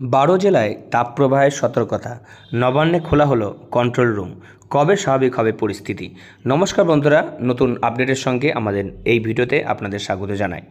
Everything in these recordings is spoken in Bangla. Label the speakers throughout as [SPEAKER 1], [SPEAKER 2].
[SPEAKER 1] বারো জেলায় তাপপ্রবাহের সতর্কতা। নবান্নে খোলা হলো কন্ট্রোল রুম কবে স্বাভাবিক হবে পরিস্থিতি? নমস্কার বন্ধুরা, নতুন আপডেটের সঙ্গে আমাদের এই ভিডিওতে আপনাদের স্বাগত জানাই।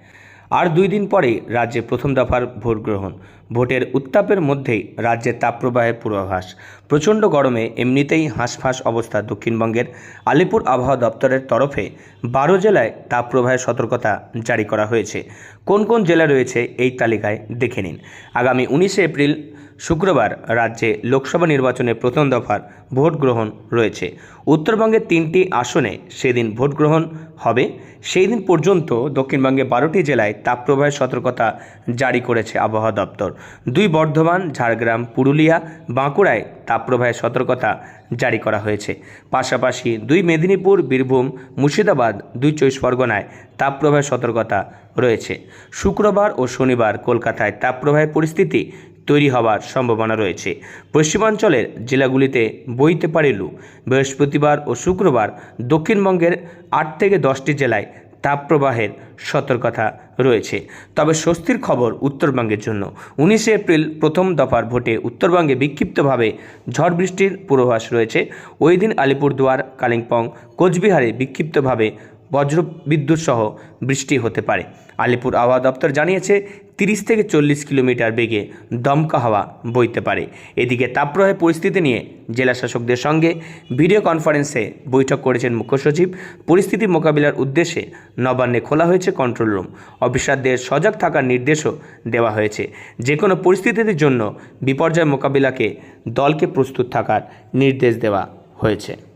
[SPEAKER 1] আর দুই দিন পরেই রাজ্যে প্রথম দফার ভোট গ্রহণ। ভোটের উত্তাপের মধ্যেই রাজ্যের তাপপ্রবাহের পূর্বাভাস। প্রচণ্ড গরমে এমনিতেই হাঁসফাঁস অবস্থা দক্ষিণবঙ্গের আলিপুর আবহাওয়া দপ্তরের তরফে। বারো জেলায় তাপপ্রবাহের সতর্কতা জারি করা হয়েছে। কোন কোন জেলা রয়েছে এই তালিকায় দেখে নিন। আগামী উনিশে এপ্রিল শুক্রবার রাজ্যে লোকসভা নির্বাচনের প্রথম দফার ভোট গ্রহণ রয়েছে। উত্তরবঙ্গের তিনটি আসনে সেদিন ভোট গ্রহণ হবে। সেই দিন পর্যন্ত দক্ষিণবঙ্গে বারোটি জেলায় তাপপ্রবাহের সতর্কতা জারি করেছে আবহাওয়া দপ্তর। দুই বর্ধমান, ঝাড়গ্রাম, পুরুলিয়া, বাঁকুড়ায় তাপপ্রবাহের সতর্কতা জারি করা হয়েছে। পাশাপাশি দুই মেদিনীপুর, বীরভূম, মুর্শিদাবাদ দুই চব্বিশ পরগনায় তাপপ্রবাহের সতর্কতা রয়েছে। শুক্রবার ও শনিবার কলকাতায় তাপপ্রবাহের পরিস্থিতি তৈরি হওয়ার সম্ভাবনা রয়েছে। পশ্চিমাঞ্চলের জেলাগুলিতে বইতে পারে লু। বৃহস্পতিবার ও শুক্রবার দক্ষিণবঙ্গের আট থেকে দশটি জেলায় তাপপ্রবাহের সতর্কতা রয়েছে। তবে স্বস্তির খবর উত্তরবঙ্গের জন্য। উনিশে এপ্রিল প্রথম দফার ভোটে উত্তরবঙ্গে বিক্ষিপ্তভাবে ঝড় বৃষ্টির পূর্বাভাস রয়েছে। ওই দিন আলিপুরদুয়ার, কালিম্পং, কোচবিহারে বিক্ষিপ্তভাবে বজ্র বিদ্যুৎ সহ বৃষ্টি হতে পারে। আলিপুর আবহাওয়া দপ্তর জানিয়েছে, তিরিশ থেকে চল্লিশ কিলোমিটার বেগে দমকা হাওয়া বইতে পারে। এদিকে তাপপ্রবাহের পরিস্থিতি নিয়ে জেলা শাসকদের সঙ্গে ভিডিও কনফারেন্সে বৈঠক করেছেন মুখ্য সচিব। পরিস্থিতি মোকাবিলার উদ্দেশ্যে নবান্নে খোলা হয়েছে কন্ট্রোল রুম। অফিসারদের সজাগ থাকার নির্দেশও দেওয়া হয়েছে। যে কোনো পরিস্থিতির জন্য বিপর্যয় মোকাবিলাকে দলকে প্রস্তুত থাকার নির্দেশ দেওয়া হয়েছে।